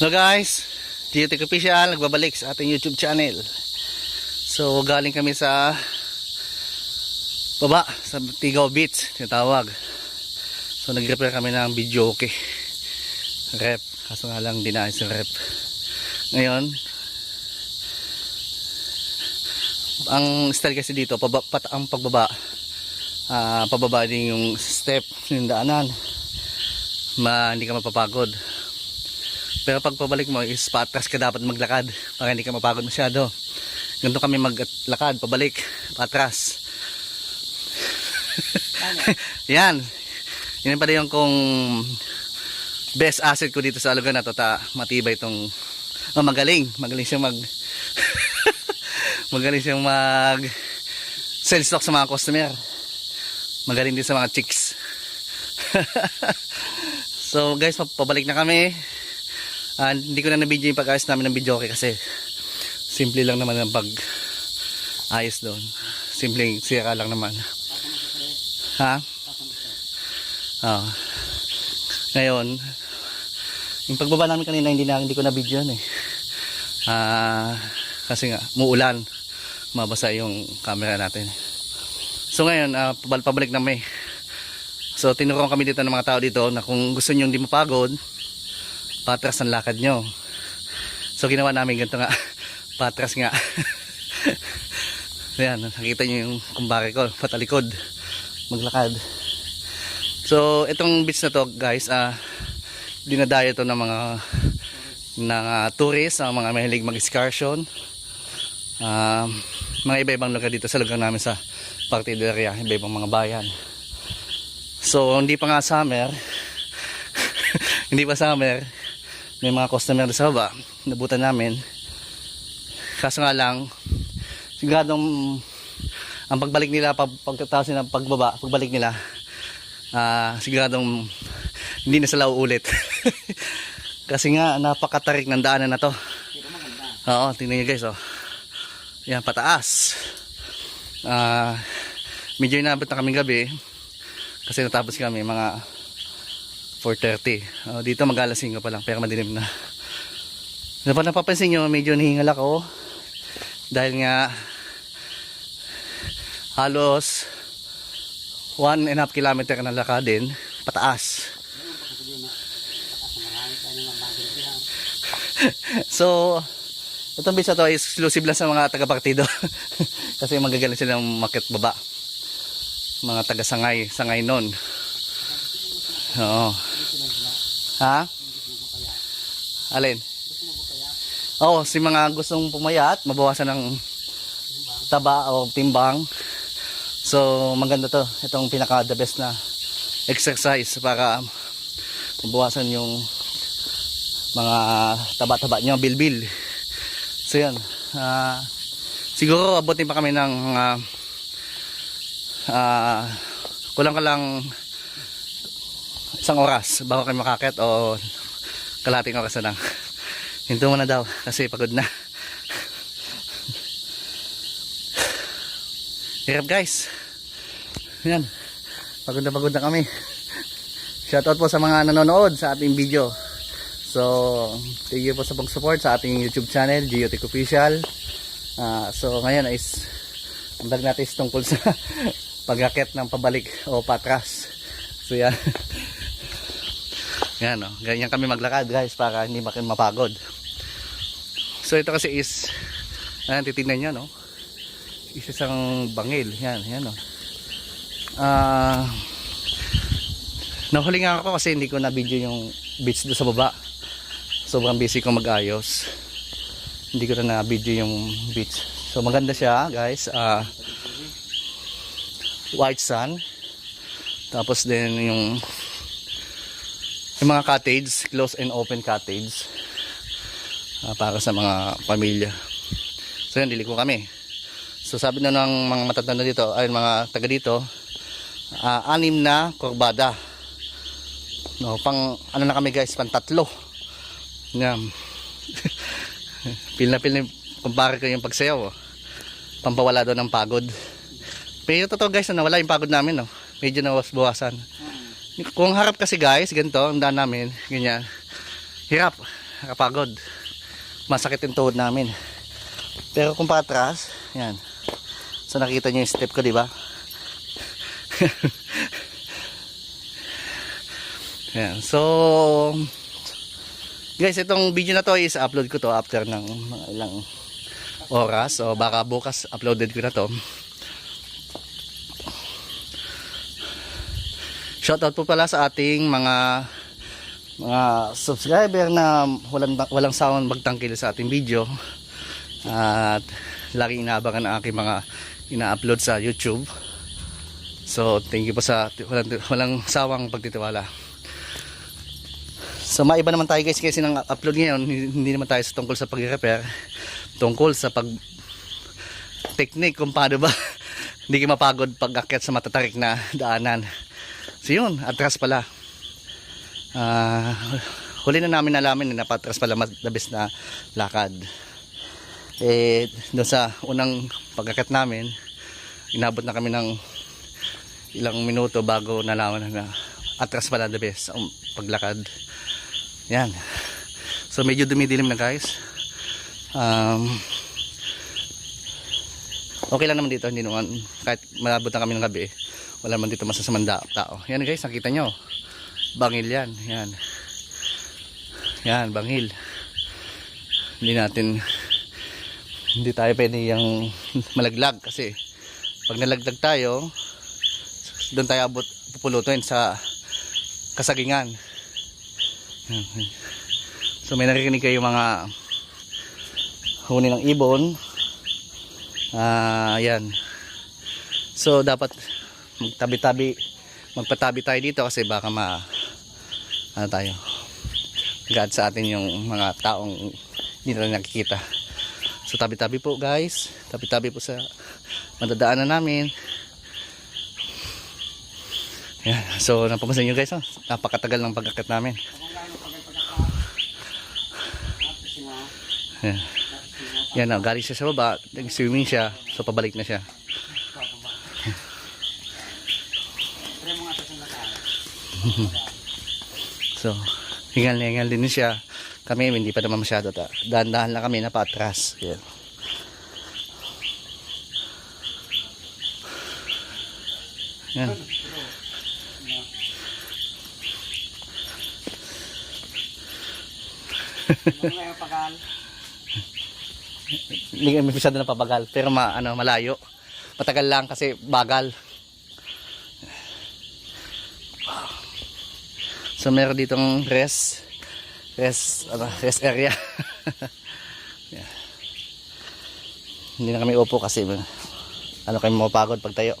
Hello guys, Geotech Official, nagbabalik sa ating YouTube channel. So galing kami sa baba, sa Tigaw Beach, tinatawag. So nag-repair kami ng video okay. Rep, kaso nga lang dinayos yung rep. Ngayon, ang style kasi dito, paba, pat, ang pagbaba, ah, pababa din yung step, yung daanan. Ma, hindi ka mapapagod. Pero pag pabalik mo is patras ka dapat maglakad para hindi ka mapagod masyado. Ganito kami maglakad, pabalik, patras. Yan. Yan pala yung kung best asset ko dito sa lugar na to. Ta, matibay itong oh, magaling. Magaling siyang mag magaling siyang mag sell stock sa mga customer. Magaling din sa mga chicks. so guys, pabalik na kami. Ah, hindi ko na na-video yung pag-ayos namin ng video okay kasi simple lang naman ang pag ayos doon. Simpleng sira lang naman. Ha? Ah. Ngayon, yung pagbaba namin kanina hindi na hindi ko na video eh. Ah, kasi nga muulan. Mabasa yung camera natin. So ngayon, pabal- pabalik na may. So tinuruan kami dito ng mga tao dito na kung gusto niyo hindi mapagod, patras ang lakad nyo. So ginawa namin ganito nga. Patras nga. Ayan, nakita nyo yung kumbare ko, patalikod. Maglakad. So itong beach na to guys, ah dinadayo to ng mga ng ah, tourist, ang mga mahilig mag-excursion. Ah, mga iba-ibang lugar dito sa lugar namin sa Partido area, iba-ibang mga bayan. So hindi pa nga summer, hindi pa summer, may mga customer sa baba, nabutan namin. Kaso nga lang, siguradong ang pagbalik nila, pag, pagkatapos ng pagbaba, pagbalik nila, ah siguradong hindi na sila uulit. Kasi nga, napakatarik ng daanan na to. Oo, tingnan nyo guys, oh. Yan, pataas. Ah, medyo inabot na kaming gabi. Kasi natapos kami mga 4.30. Oh, dito mag-alasing pa lang, pero madilim na. Ano pa napapansin nyo, medyo nahingal ako. Dahil nga, halos 1 and a half kilometer na lakadin, pataas. so, itong bisa to is exclusive lang sa mga taga-partido. Kasi magagaling silang makit baba. Mga taga-sangay, sangay nun. Oo. Ha? Alin? Oo, si mga gustong pumayat, mabawasan ng taba o timbang. So, maganda to. Itong pinaka the best na exercise para mabawasan yung mga taba-taba nyo, bilbil. So, yan. Ah, siguro, abutin pa kami ng ah, ah, kulang ka lang isang oras bago kayo makakit o kalating oras na lang. Hinto mo na daw kasi pagod na. Hirap guys. Yan. Pagod na pagod na kami. Shoutout po sa mga nanonood sa ating video. So, thank you po sa pag-support sa ating YouTube channel, Geotech Official. Ah, so, ngayon is ang natin is tungkol sa pagrakit ng pabalik o patras. So, yan. yan, oh. Ganyan kami maglakad, guys, para hindi makin mapagod. So, ito kasi is, ayan, titignan nyo, no? Isa isang bangil. Yan, yan, oh. Ah, nahuli nga ako kasi hindi ko na video yung beach doon sa baba. Sobrang busy ko mag-ayos. Hindi ko na na-video yung beach. So maganda siya, guys. Ah, white sun. Tapos din yung yung mga cottage, close and open cottage. Ah, para sa mga pamilya. So yun, ko kami. So sabi na ng mga matatanda dito, ay mga taga dito, ah, anim na kurbada. No, pang ano na kami guys, pang tatlo. Yan. pil na pil na kumpare ko yung pagsayaw. Oh. Pampawala daw ng pagod. Pero totoo guys, na nawala yung pagod namin. Oh. Medyo nawas-bawasan. Kung harap kasi guys, ganito, ang daan namin, ganyan. Hirap, nakapagod. Masakit yung tuhod namin. Pero kung patras, yan. So nakita niyo yung step ko, di ba? yan. So, guys, itong video na to is upload ko to after ng ilang oras. O baka bukas uploaded ko na to. Shoutout po pala sa ating mga mga subscriber na walang walang sawang magtangkil sa ating video. At lagi inaabangan ang aking mga ina-upload sa YouTube. So, thank you po sa walang, walang sawang pagtitiwala. So, maiba naman tayo guys kasi nang upload ngayon, hindi naman tayo sa tungkol sa pag-repair, tungkol sa pag technique kung paano ba hindi kayo mapagod pag akyat sa matatarik na daanan. So yun, atras pala. Ah, huli na namin nalaman na napatras pala the na lakad. Eh, doon sa unang pagkakat namin, inabot na kami ng ilang minuto bago nalaman na atras pala the best ang paglakad. Yan. So medyo dumidilim na guys. Um, okay lang naman dito, hindi naman kahit malabot na kami ng gabi wala man dito masasamang da- tao. Yan guys, nakita nyo. Bangil yan. Yan. Yan, bangil. Hindi natin hindi tayo pwede yung malaglag kasi pag nalaglag tayo doon tayo abot pupulutin sa kasagingan. So may narinig kayo mga huni ng ibon. Ah, yan. So dapat magtabi-tabi. Magpatabi tayo dito kasi baka ma ano tayo God sa atin yung mga taong hindi na nakikita. So tabi-tabi po guys. Tabi-tabi po sa madadaanan namin. Yan. So napapansin nyo guys oh, napakatagal ng pagkakit namin. Yan. Yan oh, galing siya sa baba. Nag-swimming siya. So pabalik na siya So, hingal na hingal din siya. Kami hindi pa naman masyado. Dahan-dahan lang kami na patras. Yan. Yan. Hindi kami masyado na pabagal. Pero ma, ano, malayo. Matagal lang kasi bagal. So meron ditong rest rest ano, rest area. yeah. Hindi na kami upo kasi ano kami mapagod pag tayo.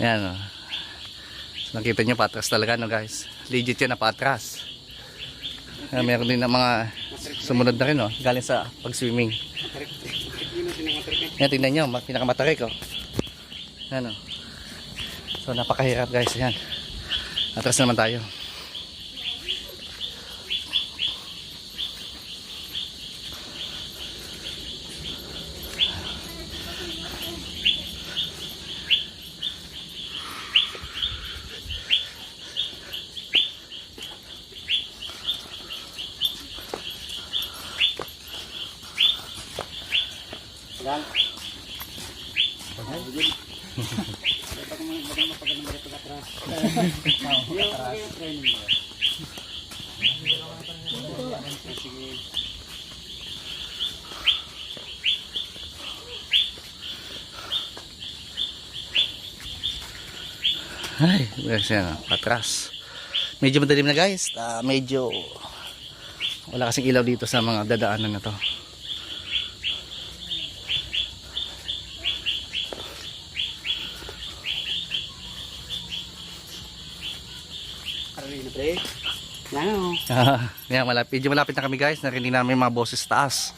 Yan oh. So, nakita nyo patras talaga no guys. Legit yan na patras. Uh, meron din na mga sumunod na rin oh, galing sa pag-swimming. Yan, tingnan nyo, ma- pinakamatarik oh. Yan o. So napakahirap guys. Yan. Atras naman tayo. Ay, yes, yan, oh, patras. Medyo madilim na guys. Ah, medyo wala kasing ilaw dito sa mga dadaanan na to. Pre. Yan o. Ah, yan, malapit, medyo malapit na kami guys. Narinig namin yung mga boses taas.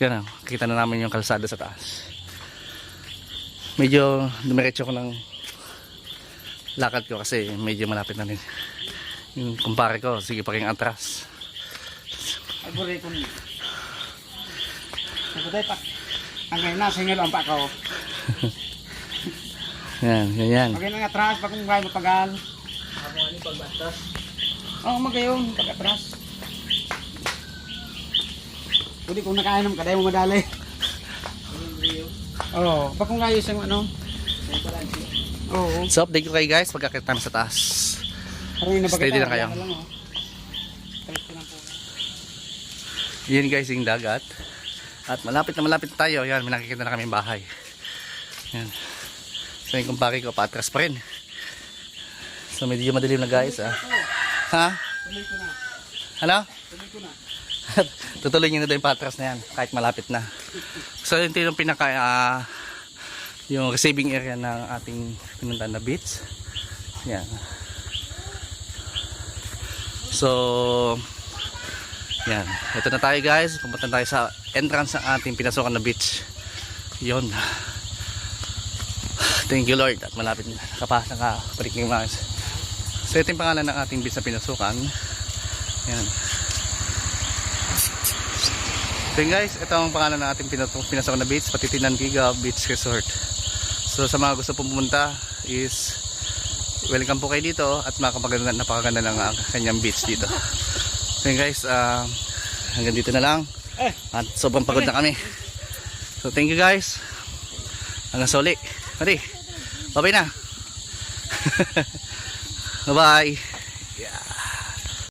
Yan, oh, kita na namin yung kalsada sa taas. Medyo dumiretso ko ng lakad ko kasi medyo malapit na rin. Yung kumpare ko, sige pa rin atras. Ay burrito ni. Ako tayo pa. Hanggang na, singil ang pa ko. Yan, ganyan. Okay na nga, atras, pa kung kaya mapagal. Oo, oh, magayon, pag atras. Pwede kung nakainom ka, dahil mo madali. Oo, oh, pa kung kaya isang ano. Oo, So update ko kayo guys pagkakita namin sa taas. Steady na kayo. Yun guys yung dagat. At malapit na malapit tayo. Yan, may nakikita na kami bahay. Yan. So yung kumpare ko, patras pa rin. So medyo madilim na guys ah. Ha? Tuloy ko na. Ano? Tuloy ko na. Tutuloy nyo na daw yung patras na yan kahit malapit na. So yun yung pinaka ah, yung receiving area ng ating pinuntahan na beach. Yan. So yan. Ito na tayo guys. Pumunta tayo sa entrance ng ating pinasukan na beach. Yon. Thank you Lord at malapit na nakapasa ka pariking mas. So ito yung pangalan ng ating beach na pinasukan. Yan. So yun guys, ito ang pangalan ng ating pinasok na beach, Patitinan Giga Beach Resort. So sa mga gusto pong pumunta is welcome po kayo dito at makapaganda, napakaganda ng uh, kanyang beach dito. So yun guys, ah, hanggang dito na lang. Eh. At sobrang pagod na kami. So thank you guys. Hanggang sa uli. Mari. Bye-bye na. Bye-bye.